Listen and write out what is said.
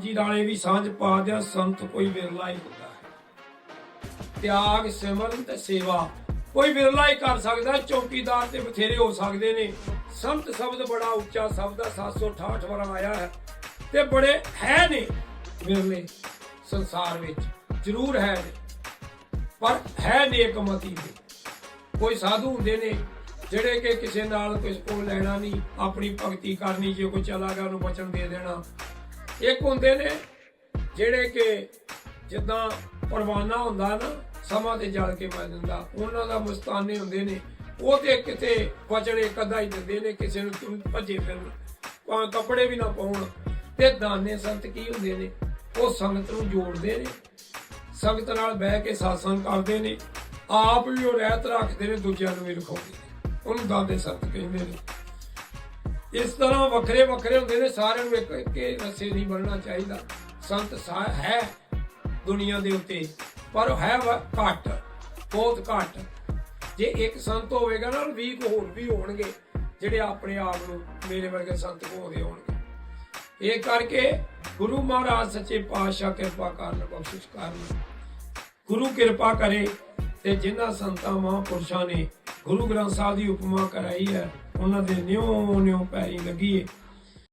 ਜੀ ਨਾਲੇ ਵੀ ਸਾਂਝ ਪਾ ਦਿਆ, ਸੰਤ ਕੋਈ ਵਿਰਲਾ ਹੀ ਹੁੰਦਾ। ਹੈ ਤਿਆਗ, ਸਿਮਰਨ ਤੇ ਸੇਵਾ, ਕੋਈ ਵਿਰਲਾ ਹੀ ਕਰ ਸਕਦਾ, ਚੌਕੀਦਾਰ ਤੇ ਬਥੇਰੇ ਹੋ ਸਕਦੇ ਨੇ। ਸੰਤ ਸ਼ਬਦ ਬੜਾ ਉੱਚਾ ਸ਼ਬਦ ਹੈ 768 ਵਾਰ ਆਇਆ ਹੈ। ਤੇ ਬੜੇ ਹੈ ਨੇ ਵਿਰਲੇ ਸੰਸਾਰ ਵਿੱਚ, ਜ਼ਰੂਰ ਹੈ ਪਰ ਹੈ ਨੇਕਮਤੀ ਦੇ ਕੋਈ ਸਾਧੂ ਹੁੰਦੇ ਨੇ, ਜਿਹੜੇ ਕਿ ਕਿਸੇ ਨਾਲ ਕੁਝ ਕੋਲ ਲੈਣਾ ਨਹੀਂ, ਆਪਣੀ ਭਗਤੀ ਕਰਨੀ, ਜੇ ਕੋਈ ਚਲਾ ਗਿਆ, ਉਹਨੂੰ ਬਚਨ ਦੇ ਦੇਣਾ। ਇੱਕ ਹੁੰਦੇ ਨੇ ਜਿਹੜੇ ਕਿ ਜਿੱਦਾਂ ਪਰਵਾਨਾ ਹੁੰਦਾ ਨਾ, ਸਮਾਂ ਤੇ ਜਲ ਕੇ ਮਰ ਜਾਂਦਾ। ਉਹਨਾਂ ਦਾ ਮਸਤਾਨੇ ਹੁੰਦੇ ਨੇ। ਉਹ ਤੇ ਕਿਤੇ ਬਚਨ ਇੱਕ ਹੀ ਦਿੰਦੇ ਨੇ, ਕਿਸੇ ਨੂੰ ਤੁਰ ਭੱਜੇ ਫਿਰਨ। ਭਾਵੇਂ ਕੱਪੜੇ ਵੀ ਨਾ ਪਾਉਣ। ਤੇ ਦਾਨੇ ਸੰਤ ਕੀ ਹੁੰਦੇ ਨੇ? ਉਹ ਸੰਗਤ ਨੂੰ ਜੋੜਦੇ ਨੇ। ਸੰਗਤ ਨਾਲ ਬਹਿ ਕੇ satsang ਕਰਦੇ ਨੇ। ਆਪ ਵੀ ਉਹ ਰਹਿਤ ਰੱਖਦੇ ਨੇ, ਦੂਜਿਆਂ ਨੂੰ ਵੀ ਰਖਾਉਂਦੇ ਨੇ। ਉਹਨੂੰ ਦਾਦੇ ਸੰਤ ਕਹਿੰਦੇ ਨੇ। ਇਸ ਤਰ੍ਹਾਂ ਵੱਖਰੇ ਵੱਖਰੇ ਹੁੰਦੇ ਨੇ, ਸਾਰਿਆਂ ਨੂੰ ਇੱਕ ਇੱਕ ਰਸੇ ਨਹੀਂ ਬਣਨਾ ਚਾਹੀਦਾ। ਸੰਤ ਸਾ- ਹੈ ਦੁਨੀਆ ਦੇ ਉੱਤੇ, ਪਰ ਹੈ ਘੱਟ, ਬਹੁਤ ਘੱਟ। ਜੇ ਇੱਕ ਸੰਤ ਹੋਵੇਗਾ ਨਾ 20 ਕੁ ਹੋਰ ਵੀ ਹੋਣਗੇ, ਜਿਹੜੇ ਆਪਣੇ ਆਪ ਨੂੰ ਮੇਰੇ ਵਰਗੇ ਸੰਤ ਕੋਹਦੇ ਹੋਣਗੇ। ਇਹ ਕਰਕੇ ਗੁਰੂ ਮਹਾਰਾਜ ਸੱਚੇ ਪਾਤਸ਼ਾਹ ਕਿਰਪਾ ਕਰਨ, ਬਖਸ਼ਿਸ਼ ਕਰਨ। ਗੁਰੂ ਕਿਰਪਾ ਕਰੇ। ਤੇ ਜਿਨ੍ਹਾਂ ਸੰਤਾਂ ਮਹਾਂਪੁਰਸ਼ਾਂ ਨੇ ਗੁਰੂ ਗ੍ਰੰਥ ਸਾਹਿਬ ਦੀ ਉਪਮਾ ਕਰਾਈ ਹੈ, ਉਹਨਾਂ ਦੇ ਨਿਉ ਨਿਉ ਪੈਰੀ ਲੱਗੀਏ।